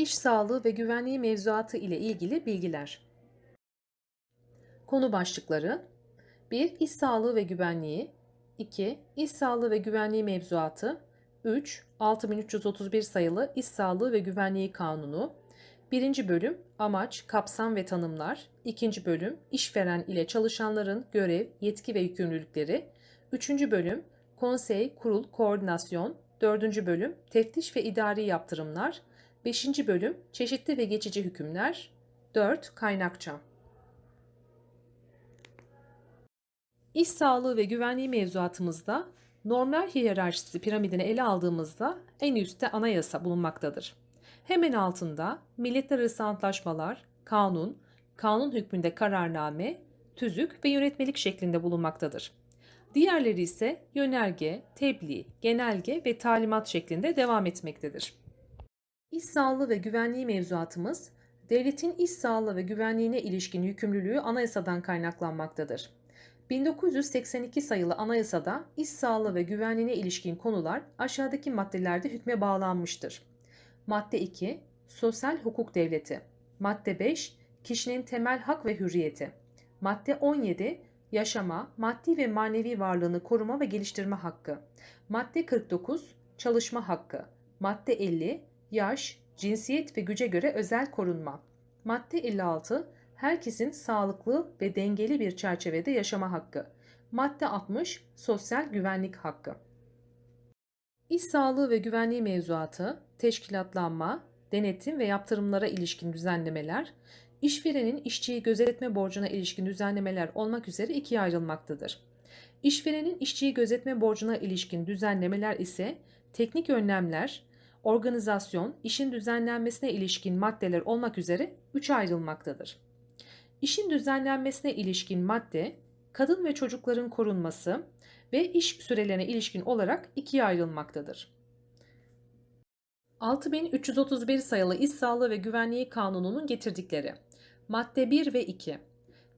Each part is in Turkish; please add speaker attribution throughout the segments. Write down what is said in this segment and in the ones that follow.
Speaker 1: İş sağlığı ve güvenliği mevzuatı ile ilgili bilgiler. Konu başlıkları 1. İş sağlığı ve güvenliği 2. İş sağlığı ve güvenliği mevzuatı 3. 6331 sayılı İş Sağlığı ve Güvenliği Kanunu 1. bölüm Amaç, kapsam ve tanımlar 2. bölüm İşveren ile çalışanların görev, yetki ve yükümlülükleri 3. bölüm Konsey, kurul, koordinasyon 4. bölüm Teftiş ve idari yaptırımlar 5. bölüm Çeşitli ve geçici hükümler 4. Kaynakça İş sağlığı ve güvenliği mevzuatımızda normlar hiyerarşisi piramidini ele aldığımızda en üstte anayasa bulunmaktadır. Hemen altında milletler arası antlaşmalar, kanun, kanun hükmünde kararname, tüzük ve yönetmelik şeklinde bulunmaktadır. Diğerleri ise yönerge, tebliğ, genelge ve talimat şeklinde devam etmektedir. İş sağlığı ve güvenliği mevzuatımız, devletin iş sağlığı ve güvenliğine ilişkin yükümlülüğü anayasadan kaynaklanmaktadır. 1982 sayılı anayasada iş sağlığı ve güvenliğine ilişkin konular aşağıdaki maddelerde hükme bağlanmıştır. Madde 2 Sosyal hukuk devleti. Madde 5 Kişinin temel hak ve hürriyeti. Madde 17 Yaşama, maddi ve manevi varlığını koruma ve geliştirme hakkı. Madde 49 Çalışma hakkı. Madde 50 Yaş, cinsiyet ve güce göre özel korunma. Madde 56 herkesin sağlıklı ve dengeli bir çerçevede yaşama hakkı. Madde 60 Sosyal güvenlik hakkı. İş sağlığı ve güvenliği mevzuatı, teşkilatlanma, denetim ve yaptırımlara ilişkin düzenlemeler, işverenin işçiyi gözetme borcuna ilişkin düzenlemeler olmak üzere ikiye ayrılmaktadır. İşverenin işçiyi gözetme borcuna ilişkin düzenlemeler ise teknik önlemler, organizasyon, işin düzenlenmesine ilişkin maddeler olmak üzere üç ayrılmaktadır. İşin düzenlenmesine ilişkin madde, kadın ve çocukların korunması ve iş sürelerine ilişkin olarak ikiye ayrılmaktadır. 6331 sayılı İş Sağlığı ve Güvenliği Kanunu'nun getirdikleri Madde 1 ve 2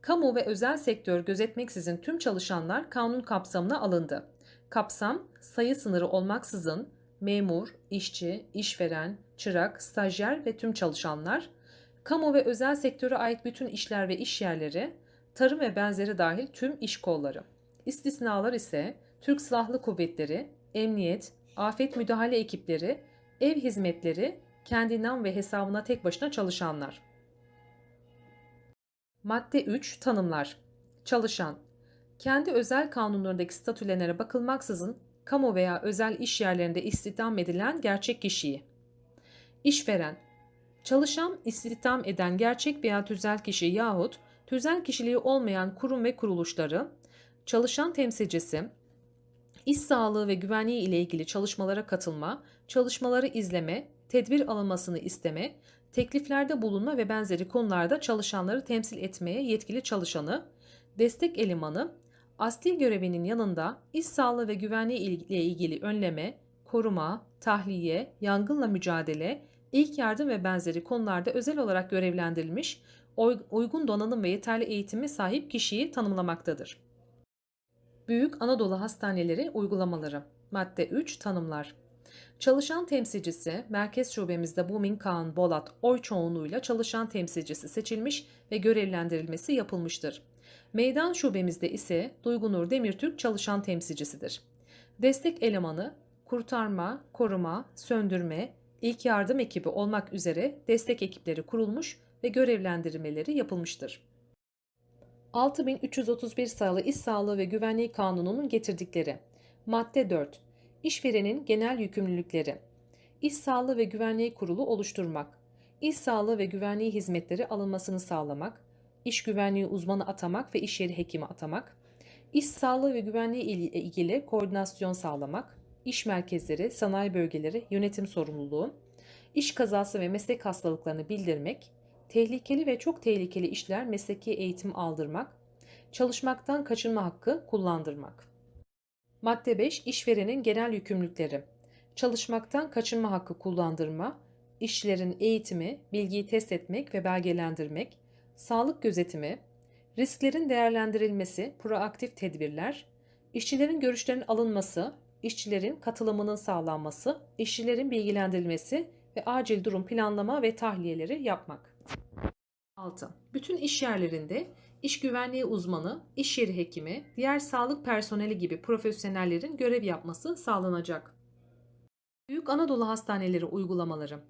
Speaker 1: Kamu ve özel sektör gözetmeksizin tüm çalışanlar kanun kapsamına alındı. Kapsam, sayı sınırı olmaksızın memur, işçi, işveren, çırak, stajyer ve tüm çalışanlar, kamu ve özel sektöre ait bütün işler ve iş yerleri, tarım ve benzeri dahil tüm iş kolları. İstisnalar ise Türk Silahlı Kuvvetleri, emniyet, afet müdahale ekipleri, ev hizmetleri, kendinden ve hesabına tek başına çalışanlar. Madde 3 Tanımlar Çalışan Kendi özel kanunlarındaki statülenere bakılmaksızın kamu veya özel iş yerlerinde istihdam edilen gerçek kişiyi. İşveren. Çalışan istihdam eden gerçek veya tüzel kişi yahut tüzel kişiliği olmayan kurum ve kuruluşları, çalışan temsilcisi, iş sağlığı ve güvenliği ile ilgili çalışmalara katılma, çalışmaları izleme, tedbir alınmasını isteme, tekliflerde bulunma ve benzeri konularda çalışanları temsil etmeye yetkili çalışanı, destek elemanı, asli görevinin yanında iş sağlığı ve güvenliği ile ilgili önleme, koruma, tahliye, yangınla mücadele, ilk yardım ve benzeri konularda özel olarak görevlendirilmiş, uygun donanım ve yeterli eğitime sahip kişiyi tanımlamaktadır. Büyük Anadolu Hastaneleri uygulamaları Madde 3 Tanımlar Çalışan temsilcisi, merkez şubemizde Bumin Kaan Bolat oy çoğunluğuyla çalışan temsilcisi seçilmiş ve görevlendirilmesi yapılmıştır. Meydan şubemizde ise Duygunur Demirtürk çalışan temsilcisidir. Destek elemanı, kurtarma, koruma, söndürme, ilk yardım ekibi olmak üzere destek ekipleri kurulmuş ve görevlendirmeleri yapılmıştır. 6331 sayılı İş Sağlığı ve Güvenliği Kanunu'nun getirdikleri Madde 4 İşverenin genel yükümlülükleri İş Sağlığı ve Güvenliği Kurulu oluşturmak, İş Sağlığı ve Güvenliği hizmetleri alınmasını sağlamak, iş güvenliği uzmanı atamak ve iş yeri hekimi atamak, iş sağlığı ve güvenliği ile ilgili koordinasyon sağlamak, iş merkezleri, sanayi bölgeleri, yönetim sorumluluğu, iş kazası ve meslek hastalıklarını bildirmek, tehlikeli ve çok tehlikeli işler mesleki eğitim aldırmak, çalışmaktan kaçınma hakkı kullandırmak. Madde 5 işverenin genel yükümlülükleri. Çalışmaktan kaçınma hakkı kullandırma, işçilerin eğitimi, bilgiyi test etmek ve belgelendirmek, sağlık gözetimi, risklerin değerlendirilmesi, proaktif tedbirler, işçilerin görüşlerinin alınması, işçilerin katılımının sağlanması, işçilerin bilgilendirilmesi ve acil durum planlama ve tahliyeleri yapmak. 6. Bütün iş yerlerinde iş güvenliği uzmanı, iş yeri hekimi, diğer sağlık personeli gibi profesyonellerin görev yapması sağlanacak. Büyük Anadolu Hastaneleri uygulamaları.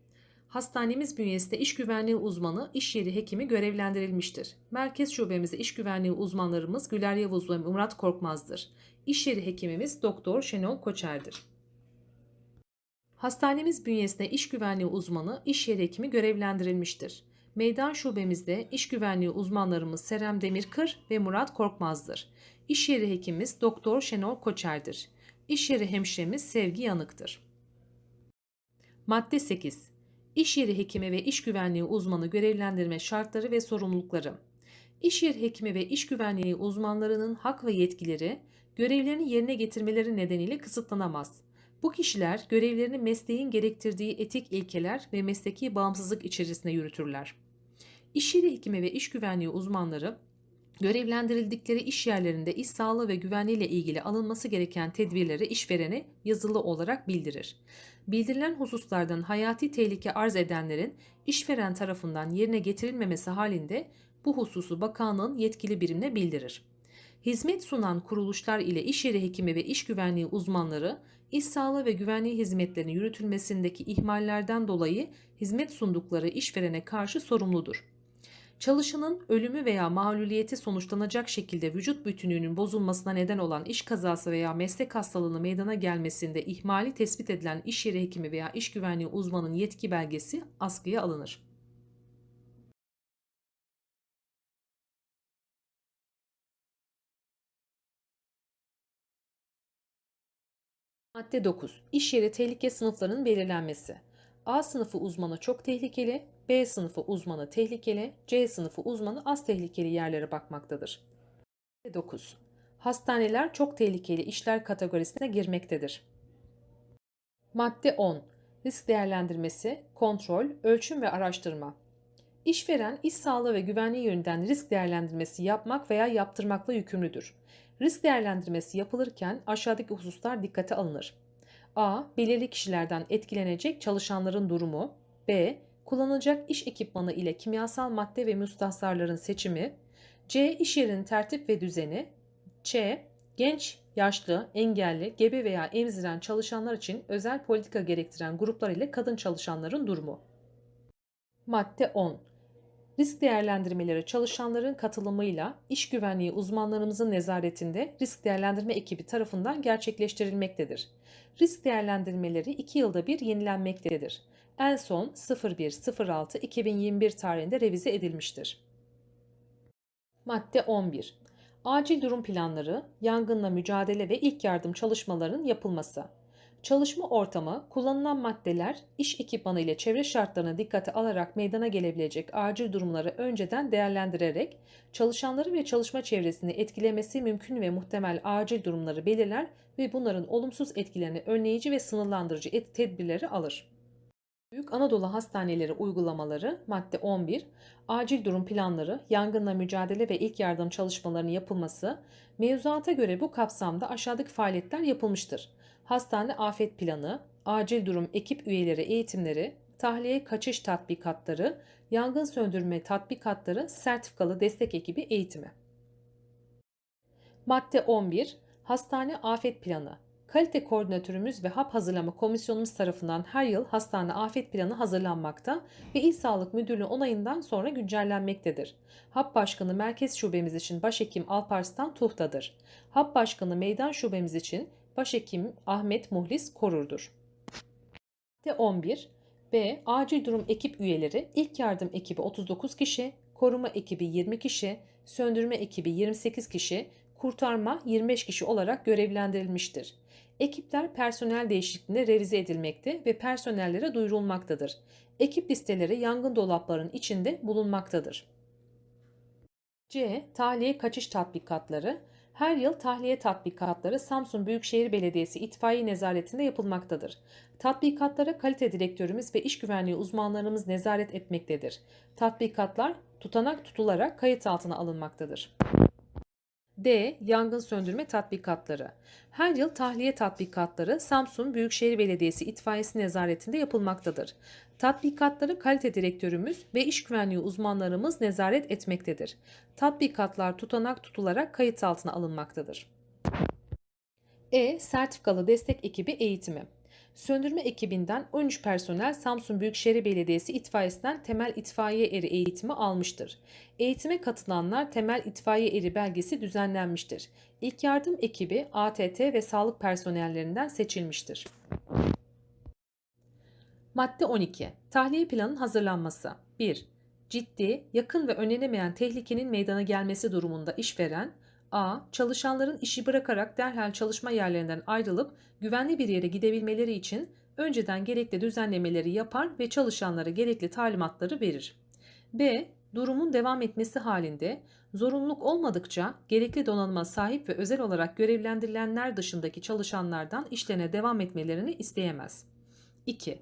Speaker 1: Hastanemiz bünyesinde iş güvenliği uzmanı, iş yeri hekimi görevlendirilmiştir. Merkez şubemizde iş güvenliği uzmanlarımız Güler Yavuz ve Murat Korkmaz'dır. İş yeri hekimimiz Doktor Şenol Koçer'dir. Hastanemiz bünyesinde iş güvenliği uzmanı, iş yeri hekimi görevlendirilmiştir. Meydan şubemizde iş güvenliği uzmanlarımız Serem Demirkır ve Murat Korkmaz'dır. İş yeri hekimimiz Doktor Şenol Koçer'dir. İş yeri hemşiremiz Sevgi Yanık'tır. Madde 8. İş yeri hekimi ve iş güvenliği uzmanı görevlendirme şartları ve sorumlulukları. İş yeri hekimi ve iş güvenliği uzmanlarının hak ve yetkileri görevlerini yerine getirmeleri nedeniyle kısıtlanamaz. Bu kişiler görevlerini mesleğin gerektirdiği etik ilkeler ve mesleki bağımsızlık içerisinde yürütürler. İş yeri hekimi ve iş güvenliği uzmanları görevlendirildikleri iş yerlerinde iş sağlığı ve güvenliği ile ilgili alınması gereken tedbirleri işverene yazılı olarak bildirir. Bildirilen hususlardan hayati tehlike arz edenlerin işveren tarafından yerine getirilmemesi halinde bu hususu bakanlığın yetkili birimine bildirir. Hizmet sunan kuruluşlar ile iş yeri hekimi ve iş güvenliği uzmanları iş sağlığı ve güvenliği hizmetlerinin yürütülmesindeki ihmallerden dolayı hizmet sundukları işverene karşı sorumludur. Çalışanın ölümü veya mağluliyeti sonuçlanacak şekilde vücut bütünlüğünün bozulmasına neden olan iş kazası veya meslek hastalığını meydana gelmesinde ihmali tespit edilen iş yeri hekimi veya iş güvenliği uzmanının yetki belgesi askıya alınır. Madde 9. İş yeri tehlike sınıflarının belirlenmesi. A sınıfı uzmanı çok tehlikeli, B sınıfı uzmanı tehlikeli, C sınıfı uzmanı az tehlikeli yerlere bakmaktadır. Madde 9. Hastaneler çok tehlikeli işler kategorisine girmektedir. Madde 10. Risk değerlendirmesi, kontrol, ölçüm ve araştırma. İşveren iş sağlığı ve güvenliği yönünden risk değerlendirmesi yapmak veya yaptırmakla yükümlüdür. Risk değerlendirmesi yapılırken aşağıdaki hususlar dikkate alınır. A. Belirli kişilerden etkilenecek çalışanların durumu. B. Kullanılacak iş ekipmanı ile kimyasal madde ve müstahsarların seçimi. C. İş yerinin tertip ve düzeni. Ç. Genç, yaşlı, engelli, gebe veya emziren çalışanlar için özel politika gerektiren gruplar ile kadın çalışanların durumu. Madde 10. Risk değerlendirmeleri çalışanların katılımıyla iş güvenliği uzmanlarımızın nezaretinde risk değerlendirme ekibi tarafından gerçekleştirilmektedir. Risk değerlendirmeleri 2 yılda bir yenilenmektedir. En son 01.06.2021 tarihinde revize edilmiştir. Madde 11. Acil durum planları, yangınla mücadele ve ilk yardım çalışmalarının yapılması. Çalışma ortamı, kullanılan maddeler, iş ekipmanı ile çevre şartlarına dikkate alarak meydana gelebilecek acil durumları önceden değerlendirerek çalışanları ve çalışma çevresini etkilemesi mümkün ve muhtemel acil durumları belirler ve bunların olumsuz etkilerini önleyici ve sınırlandırıcı et tedbirleri alır. Büyük Anadolu Hastaneleri uygulamaları madde 11, acil durum planları, yangınla mücadele ve ilk yardım çalışmalarının yapılması, mevzuata göre bu kapsamda aşağıdaki faaliyetler yapılmıştır hastane afet planı, acil durum ekip üyeleri eğitimleri, tahliye kaçış tatbikatları, yangın söndürme tatbikatları, sertifikalı destek ekibi eğitimi. Madde 11. Hastane afet planı. Kalite koordinatörümüz ve hap hazırlama komisyonumuz tarafından her yıl hastane afet planı hazırlanmakta ve İl Sağlık Müdürlüğü onayından sonra güncellenmektedir. Hap Başkanı Merkez Şubemiz için Başhekim Alparslan Tuhta'dır. Hap Başkanı Meydan Şubemiz için Başhekim Ahmet Muhlis Korur'dur. Madde 11. B. Acil durum ekip üyeleri ilk yardım ekibi 39 kişi, koruma ekibi 20 kişi, söndürme ekibi 28 kişi, kurtarma 25 kişi olarak görevlendirilmiştir. Ekipler personel değişikliğinde revize edilmekte ve personellere duyurulmaktadır. Ekip listeleri yangın dolaplarının içinde bulunmaktadır. C. Tahliye kaçış tatbikatları her yıl tahliye tatbikatları Samsun Büyükşehir Belediyesi itfaiye nezaretinde yapılmaktadır. Tatbikatlara kalite direktörümüz ve iş güvenliği uzmanlarımız nezaret etmektedir. Tatbikatlar tutanak tutularak kayıt altına alınmaktadır. D. Yangın söndürme tatbikatları. Her yıl tahliye tatbikatları Samsun Büyükşehir Belediyesi İtfaiyesi nezaretinde yapılmaktadır. Tatbikatları kalite direktörümüz ve iş güvenliği uzmanlarımız nezaret etmektedir. Tatbikatlar tutanak tutularak kayıt altına alınmaktadır. E. Sertifikalı destek ekibi eğitimi. Söndürme ekibinden 13 personel Samsun Büyükşehir Belediyesi itfaiyesinden temel itfaiye eri eğitimi almıştır. Eğitime katılanlar temel itfaiye eri belgesi düzenlenmiştir. İlk yardım ekibi ATT ve sağlık personellerinden seçilmiştir. Madde 12. Tahliye planının hazırlanması. 1. Ciddi, yakın ve önlenemeyen tehlikenin meydana gelmesi durumunda işveren, A. Çalışanların işi bırakarak derhal çalışma yerlerinden ayrılıp güvenli bir yere gidebilmeleri için önceden gerekli düzenlemeleri yapar ve çalışanlara gerekli talimatları verir. B. Durumun devam etmesi halinde zorunluluk olmadıkça gerekli donanıma sahip ve özel olarak görevlendirilenler dışındaki çalışanlardan işlerine devam etmelerini isteyemez. 2.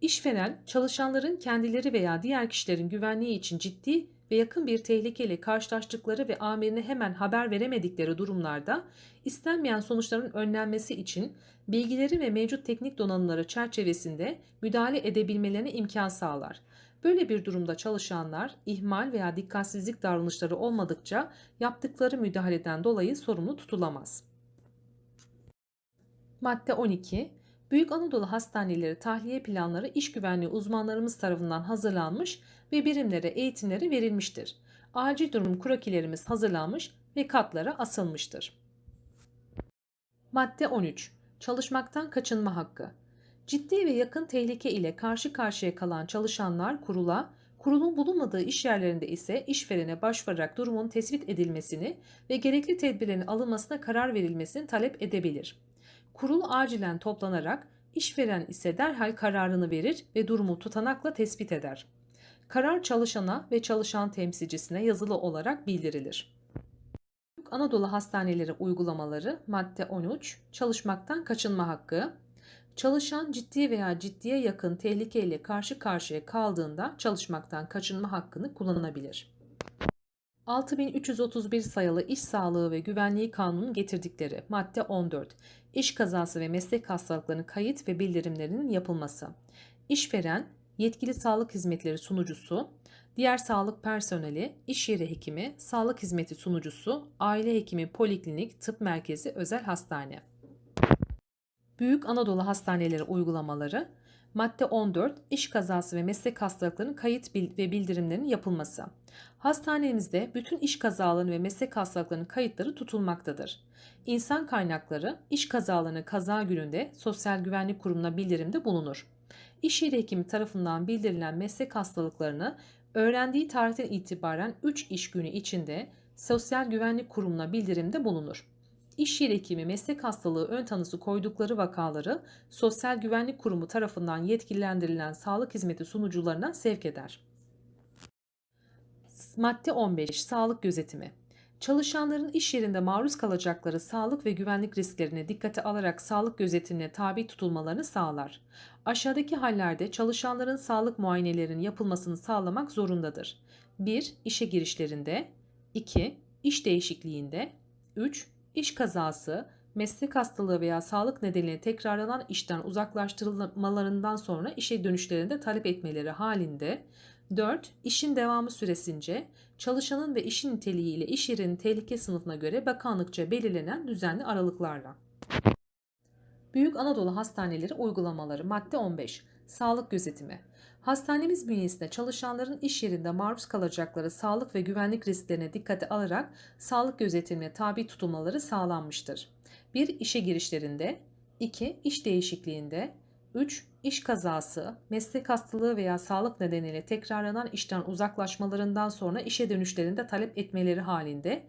Speaker 1: İşveren, çalışanların kendileri veya diğer kişilerin güvenliği için ciddi ve yakın bir tehlikeyle karşılaştıkları ve amirine hemen haber veremedikleri durumlarda istenmeyen sonuçların önlenmesi için bilgileri ve mevcut teknik donanımları çerçevesinde müdahale edebilmelerine imkan sağlar. Böyle bir durumda çalışanlar ihmal veya dikkatsizlik davranışları olmadıkça yaptıkları müdahaleden dolayı sorumlu tutulamaz. Madde 12. Büyük Anadolu Hastaneleri tahliye planları iş güvenliği uzmanlarımız tarafından hazırlanmış ve birimlere eğitimleri verilmiştir. Acil durum krokilerimiz hazırlanmış ve katlara asılmıştır. Madde 13. Çalışmaktan kaçınma hakkı. Ciddi ve yakın tehlike ile karşı karşıya kalan çalışanlar kurula, kurulun bulunmadığı iş yerlerinde ise işverene başvurarak durumun tespit edilmesini ve gerekli tedbirlerin alınmasına karar verilmesini talep edebilir. Kurul acilen toplanarak işveren ise derhal kararını verir ve durumu tutanakla tespit eder. Karar çalışana ve çalışan temsilcisine yazılı olarak bildirilir. Anadolu Hastaneleri uygulamaları madde 13 çalışmaktan kaçınma hakkı Çalışan ciddi veya ciddiye yakın tehlikeyle karşı karşıya kaldığında çalışmaktan kaçınma hakkını kullanabilir. 6331 sayılı İş Sağlığı ve Güvenliği Kanunu'nun getirdikleri madde 14. İş kazası ve meslek hastalıklarının kayıt ve bildirimlerinin yapılması. İşveren, yetkili sağlık hizmetleri sunucusu, diğer sağlık personeli, iş yeri hekimi, sağlık hizmeti sunucusu, aile hekimi, poliklinik, tıp merkezi, özel hastane. Büyük Anadolu Hastaneleri uygulamaları Madde 14. İş kazası ve meslek hastalıklarının kayıt ve bildirimlerinin yapılması. Hastanemizde bütün iş kazalarının ve meslek hastalıklarının kayıtları tutulmaktadır. İnsan kaynakları iş kazalarını kaza gününde Sosyal Güvenlik Kurumu'na bildirimde bulunur. İş yeri hekimi tarafından bildirilen meslek hastalıklarını öğrendiği tarihten itibaren 3 iş günü içinde Sosyal Güvenlik Kurumu'na bildirimde bulunur iş yeri hekimi meslek hastalığı ön tanısı koydukları vakaları Sosyal Güvenlik Kurumu tarafından yetkilendirilen sağlık hizmeti sunucularına sevk eder. Madde 15. Sağlık gözetimi. Çalışanların iş yerinde maruz kalacakları sağlık ve güvenlik risklerine dikkate alarak sağlık gözetimine tabi tutulmalarını sağlar. Aşağıdaki hallerde çalışanların sağlık muayenelerinin yapılmasını sağlamak zorundadır. 1. İşe girişlerinde 2. İş değişikliğinde 3 iş kazası, meslek hastalığı veya sağlık nedeniyle tekrarlanan işten uzaklaştırılmalarından sonra işe dönüşlerinde talep etmeleri halinde 4. İşin devamı süresince çalışanın ve işin niteliği ile iş yerinin tehlike sınıfına göre bakanlıkça belirlenen düzenli aralıklarla. Büyük Anadolu Hastaneleri uygulamaları madde 15. Sağlık gözetimi. Hastanemiz bünyesinde çalışanların iş yerinde maruz kalacakları sağlık ve güvenlik risklerine dikkate alarak sağlık gözetimine tabi tutulmaları sağlanmıştır. 1. işe girişlerinde 2. iş değişikliğinde 3. iş kazası, meslek hastalığı veya sağlık nedeniyle tekrarlanan işten uzaklaşmalarından sonra işe dönüşlerinde talep etmeleri halinde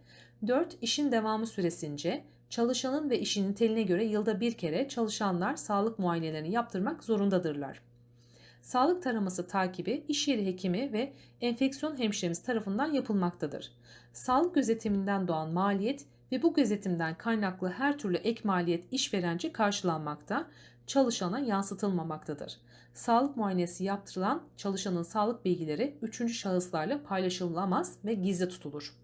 Speaker 1: 4. işin devamı süresince çalışanın ve işinin teline göre yılda bir kere çalışanlar sağlık muayenelerini yaptırmak zorundadırlar sağlık taraması takibi iş yeri hekimi ve enfeksiyon hemşiremiz tarafından yapılmaktadır. Sağlık gözetiminden doğan maliyet ve bu gözetimden kaynaklı her türlü ek maliyet işverence karşılanmakta, çalışana yansıtılmamaktadır. Sağlık muayenesi yaptırılan çalışanın sağlık bilgileri üçüncü şahıslarla paylaşılamaz ve gizli tutulur.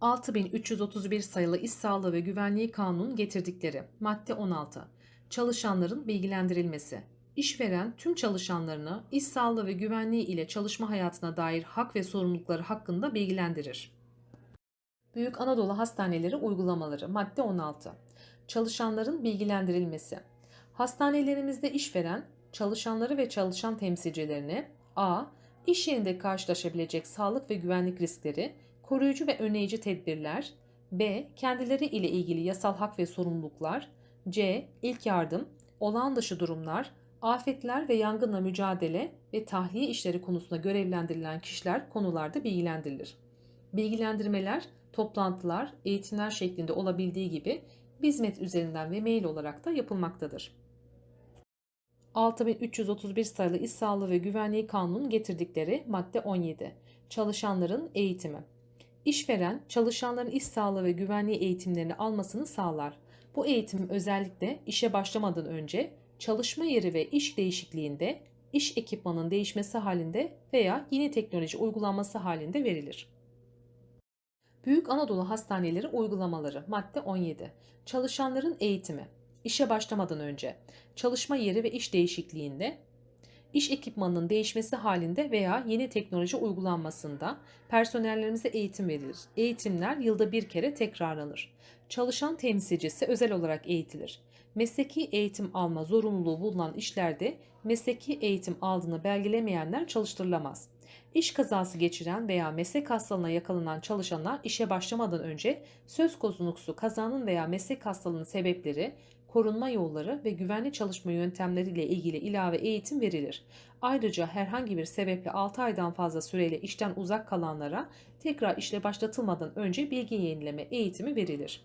Speaker 1: 6331 sayılı İş Sağlığı ve Güvenliği Kanunu getirdikleri madde 16. Çalışanların bilgilendirilmesi. İşveren tüm çalışanlarını iş sağlığı ve güvenliği ile çalışma hayatına dair hak ve sorumlulukları hakkında bilgilendirir. Büyük Anadolu Hastaneleri uygulamaları madde 16. Çalışanların bilgilendirilmesi. Hastanelerimizde işveren çalışanları ve çalışan temsilcilerini a. iş yerinde karşılaşabilecek sağlık ve güvenlik riskleri, koruyucu ve önleyici tedbirler, b. kendileri ile ilgili yasal hak ve sorumluluklar, c. ilk yardım, olağan dışı durumlar, afetler ve yangınla mücadele ve tahliye işleri konusunda görevlendirilen kişiler konularda bilgilendirilir. Bilgilendirmeler, toplantılar, eğitimler şeklinde olabildiği gibi hizmet üzerinden ve mail olarak da yapılmaktadır. 6331 sayılı İş Sağlığı ve Güvenliği Kanunu'nun getirdikleri madde 17. Çalışanların eğitimi. İşveren, çalışanların iş sağlığı ve güvenliği eğitimlerini almasını sağlar. Bu eğitim özellikle işe başlamadan önce çalışma yeri ve iş değişikliğinde, iş ekipmanının değişmesi halinde veya yeni teknoloji uygulanması halinde verilir. Büyük Anadolu Hastaneleri uygulamaları madde 17. Çalışanların eğitimi. İşe başlamadan önce, çalışma yeri ve iş değişikliğinde, iş ekipmanının değişmesi halinde veya yeni teknoloji uygulanmasında personellerimize eğitim verilir. Eğitimler yılda bir kere tekrarlanır. Çalışan temsilcisi özel olarak eğitilir. Mesleki eğitim alma zorunluluğu bulunan işlerde mesleki eğitim aldığını belgelemeyenler çalıştırılamaz. İş kazası geçiren veya meslek hastalığına yakalanan çalışana işe başlamadan önce söz konusu kazanın veya meslek hastalığının sebepleri, korunma yolları ve güvenli çalışma yöntemleriyle ilgili ilave eğitim verilir. Ayrıca herhangi bir sebeple 6 aydan fazla süreyle işten uzak kalanlara tekrar işle başlatılmadan önce bilgi yenileme eğitimi verilir.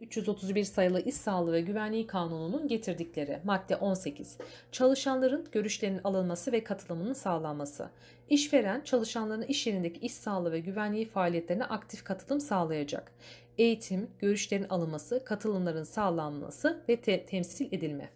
Speaker 1: 331 sayılı İş Sağlığı ve Güvenliği Kanunu'nun getirdikleri madde 18. Çalışanların görüşlerinin alınması ve katılımının sağlanması. İşveren çalışanların iş yerindeki iş sağlığı ve güvenliği faaliyetlerine aktif katılım sağlayacak. Eğitim, görüşlerin alınması, katılımların sağlanması ve te- temsil edilme.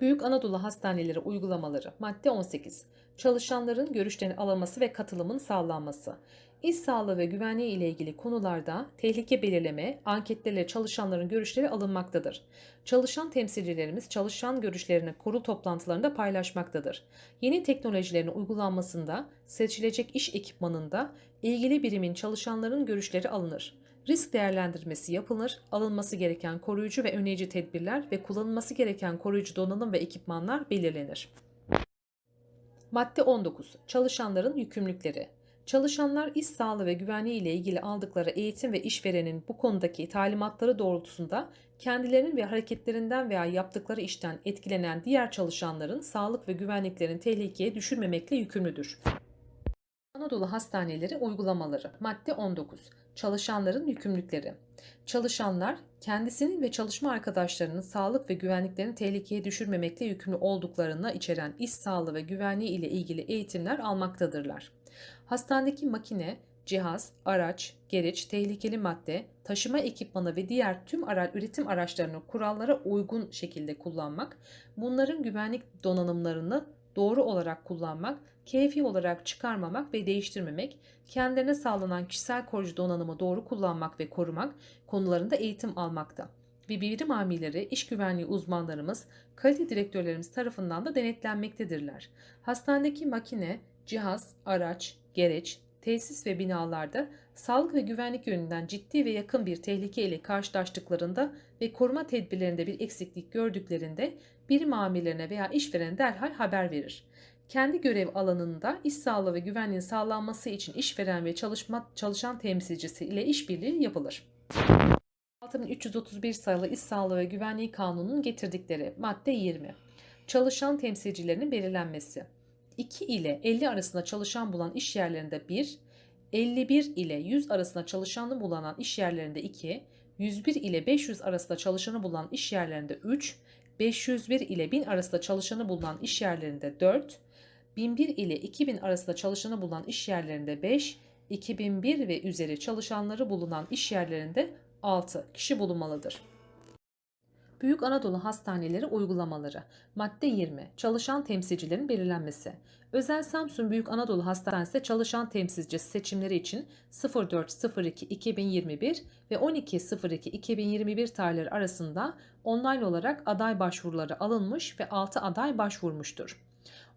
Speaker 1: Büyük Anadolu Hastaneleri uygulamaları madde 18. Çalışanların görüşlerinin alınması ve katılımın sağlanması. İş sağlığı ve güvenliği ile ilgili konularda tehlike belirleme, anketlerle çalışanların görüşleri alınmaktadır. Çalışan temsilcilerimiz çalışan görüşlerini kurul toplantılarında paylaşmaktadır. Yeni teknolojilerin uygulanmasında seçilecek iş ekipmanında ilgili birimin çalışanların görüşleri alınır. Risk değerlendirmesi yapılır, alınması gereken koruyucu ve önleyici tedbirler ve kullanılması gereken koruyucu donanım ve ekipmanlar belirlenir. Madde 19. Çalışanların yükümlülükleri. Çalışanlar iş sağlığı ve güvenliği ile ilgili aldıkları eğitim ve işverenin bu konudaki talimatları doğrultusunda kendilerinin ve hareketlerinden veya yaptıkları işten etkilenen diğer çalışanların sağlık ve güvenliklerini tehlikeye düşürmemekle yükümlüdür. Anadolu Hastaneleri uygulamaları Madde 19. Çalışanların yükümlülükleri. Çalışanlar kendisinin ve çalışma arkadaşlarının sağlık ve güvenliklerini tehlikeye düşürmemekle yükümlü olduklarını içeren iş sağlığı ve güvenliği ile ilgili eğitimler almaktadırlar. Hastanedeki makine, cihaz, araç, gereç, tehlikeli madde, taşıma ekipmanı ve diğer tüm ara üretim araçlarını kurallara uygun şekilde kullanmak, bunların güvenlik donanımlarını doğru olarak kullanmak, keyfi olarak çıkarmamak ve değiştirmemek, kendilerine sağlanan kişisel koruyucu donanımı doğru kullanmak ve korumak konularında eğitim almakta. Ve birim amirleri, iş güvenliği uzmanlarımız, kalite direktörlerimiz tarafından da denetlenmektedirler. Hastanedeki makine, cihaz, araç, gereç, tesis ve binalarda sağlık ve güvenlik yönünden ciddi ve yakın bir tehlike ile karşılaştıklarında ve koruma tedbirlerinde bir eksiklik gördüklerinde birim amirlerine veya işverene derhal haber verir. Kendi görev alanında iş sağlığı ve güvenliğin sağlanması için işveren ve çalışma, çalışan temsilcisi ile işbirliği yapılır. 6331 sayılı İş Sağlığı ve Güvenliği Kanunu'nun getirdikleri madde 20. Çalışan temsilcilerinin belirlenmesi. 2 ile 50 arasında çalışan bulan iş yerlerinde 1, 51 ile 100 arasında çalışanı bulunan iş yerlerinde 2, 101 ile 500 arasında çalışanı bulunan iş yerlerinde 3, 501 ile 1000 arasında çalışanı bulunan iş yerlerinde 4, 1001 ile 2000 arasında çalışanı bulunan iş yerlerinde 5, 2001 ve üzeri çalışanları bulunan iş yerlerinde 6 kişi bulunmalıdır. Büyük Anadolu Hastaneleri uygulamaları. Madde 20. Çalışan temsilcilerin belirlenmesi. Özel Samsun Büyük Anadolu Hastanesi'nde çalışan temsilcisi seçimleri için 04.02.2021 ve 12.02.2021 tarihleri arasında online olarak aday başvuruları alınmış ve 6 aday başvurmuştur.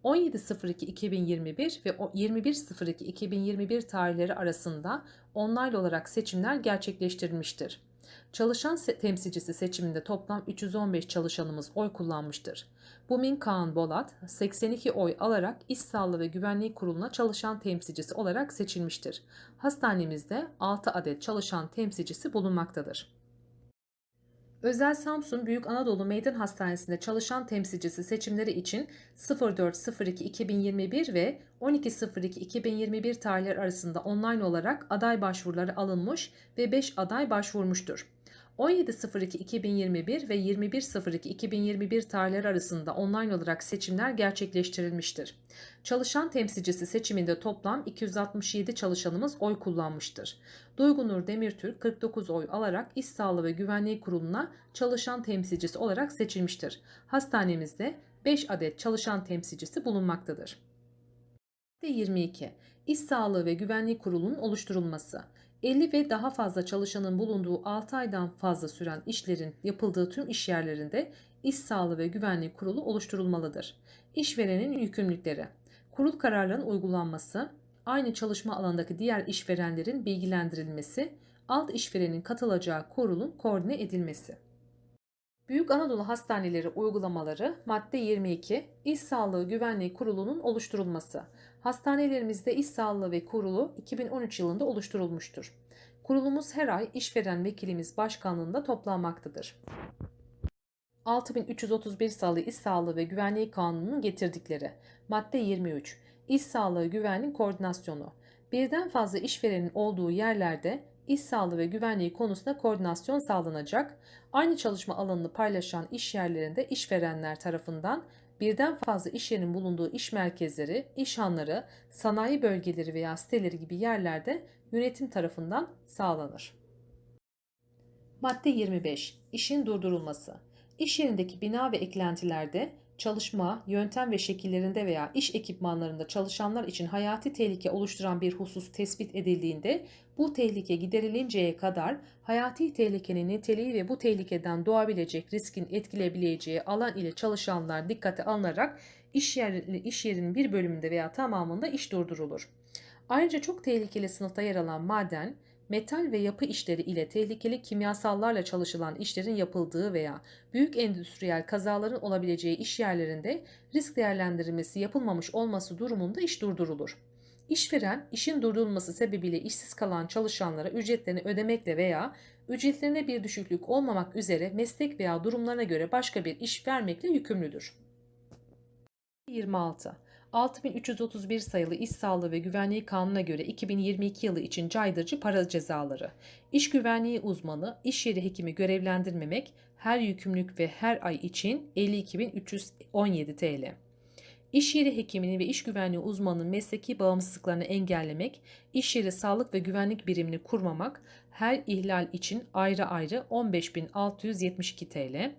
Speaker 1: 17.02.2021 ve 21.02.2021 tarihleri arasında online olarak seçimler gerçekleştirilmiştir. Çalışan temsilcisi seçiminde toplam 315 çalışanımız oy kullanmıştır. Bumin Kaan Bolat 82 oy alarak İş Sağlığı ve Güvenliği Kurulu'na çalışan temsilcisi olarak seçilmiştir. Hastanemizde 6 adet çalışan temsilcisi bulunmaktadır. Özel Samsun Büyük Anadolu Meydan Hastanesi'nde çalışan temsilcisi seçimleri için 04.02.2021 ve 12.02.2021 tarihleri arasında online olarak aday başvuruları alınmış ve 5 aday başvurmuştur. 17.02.2021 ve 21.02.2021 tarihleri arasında online olarak seçimler gerçekleştirilmiştir. Çalışan temsilcisi seçiminde toplam 267 çalışanımız oy kullanmıştır. Duygunur Demirtürk 49 oy alarak İş Sağlığı ve Güvenliği Kurulu'na çalışan temsilcisi olarak seçilmiştir. Hastanemizde 5 adet çalışan temsilcisi bulunmaktadır. Madde 22. İş Sağlığı ve Güvenliği Kurulu'nun oluşturulması. 50 ve daha fazla çalışanın bulunduğu 6 aydan fazla süren işlerin yapıldığı tüm iş yerlerinde İş Sağlığı ve Güvenliği Kurulu oluşturulmalıdır. İşverenin yükümlülükleri. Kurul kararlarının uygulanması, aynı çalışma alanındaki diğer işverenlerin bilgilendirilmesi, alt işverenin katılacağı kurulun koordine edilmesi. Büyük Anadolu Hastaneleri uygulamaları madde 22 İş Sağlığı Güvenliği Kurulu'nun oluşturulması. Hastanelerimizde İş Sağlığı ve Kurulu 2013 yılında oluşturulmuştur. Kurulumuz her ay işveren vekilimiz başkanlığında toplanmaktadır. 6331 sayılı İş Sağlığı ve Güvenliği Kanunu'nun getirdikleri. Madde 23. İş Sağlığı Güvenliği Koordinasyonu. Birden fazla işverenin olduğu yerlerde iş sağlığı ve güvenliği konusunda koordinasyon sağlanacak. Aynı çalışma alanını paylaşan iş yerlerinde işverenler tarafından birden fazla iş yerinin bulunduğu iş merkezleri, iş hanları, sanayi bölgeleri veya siteleri gibi yerlerde yönetim tarafından sağlanır. Madde 25. İşin durdurulması. İş yerindeki bina ve eklentilerde çalışma, yöntem ve şekillerinde veya iş ekipmanlarında çalışanlar için hayati tehlike oluşturan bir husus tespit edildiğinde bu tehlike giderilinceye kadar hayati tehlikenin niteliği ve bu tehlikeden doğabilecek riskin etkileyebileceği alan ile çalışanlar dikkate alınarak iş, yer, iş yerinin bir bölümünde veya tamamında iş durdurulur. Ayrıca çok tehlikeli sınıfta yer alan maden, metal ve yapı işleri ile tehlikeli kimyasallarla çalışılan işlerin yapıldığı veya büyük endüstriyel kazaların olabileceği iş yerlerinde risk değerlendirilmesi yapılmamış olması durumunda iş durdurulur. İşveren, işin durdurulması sebebiyle işsiz kalan çalışanlara ücretlerini ödemekle veya ücretlerine bir düşüklük olmamak üzere meslek veya durumlarına göre başka bir iş vermekle yükümlüdür. 26. 6331 sayılı İş Sağlığı ve Güvenliği Kanunu'na göre 2022 yılı için caydırıcı para cezaları. İş güvenliği uzmanı, iş yeri hekimi görevlendirmemek her yükümlülük ve her ay için 52.317 TL. İş yeri hekiminin ve iş güvenliği uzmanının mesleki bağımsızlıklarını engellemek, iş yeri sağlık ve güvenlik birimini kurmamak, her ihlal için ayrı ayrı 15.672 TL,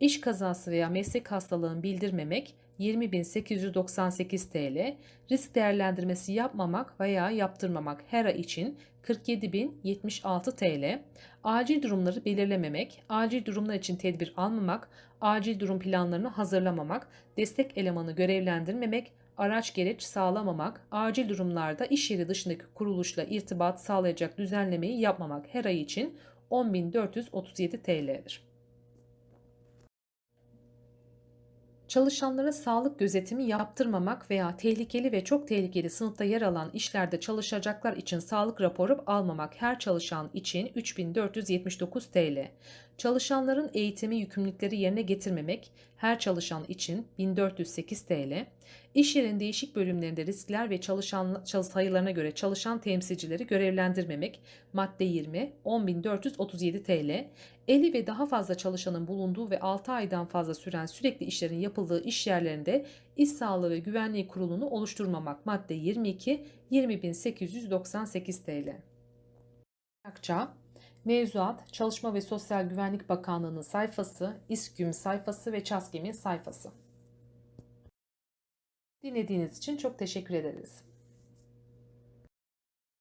Speaker 1: iş kazası veya meslek hastalığını bildirmemek 20.898 TL, risk değerlendirmesi yapmamak veya yaptırmamak her ay için 47.076 TL, acil durumları belirlememek, acil durumlar için tedbir almamak, acil durum planlarını hazırlamamak, destek elemanı görevlendirmemek, araç gereç sağlamamak, acil durumlarda iş yeri dışındaki kuruluşla irtibat sağlayacak düzenlemeyi yapmamak her ay için 10.437 TL'dir. Çalışanlara sağlık gözetimi yaptırmamak veya tehlikeli ve çok tehlikeli sınıfta yer alan işlerde çalışacaklar için sağlık raporu almamak her çalışan için 3479 TL. Çalışanların eğitimi yükümlülükleri yerine getirmemek her çalışan için 1408 TL. İş yerinin değişik bölümlerinde riskler ve çalışan sayılarına göre çalışan temsilcileri görevlendirmemek madde 20 10437 TL. 50 ve daha fazla çalışanın bulunduğu ve 6 aydan fazla süren sürekli işlerin yapıldığı iş yerlerinde İş Sağlığı ve Güvenliği Kurulu'nu oluşturmamak madde 22 20898 TL. Akça Mevzuat, Çalışma ve Sosyal Güvenlik Bakanlığı'nın sayfası, İSKÜM sayfası ve ÇASKİM'in sayfası. Dinlediğiniz için çok teşekkür ederiz.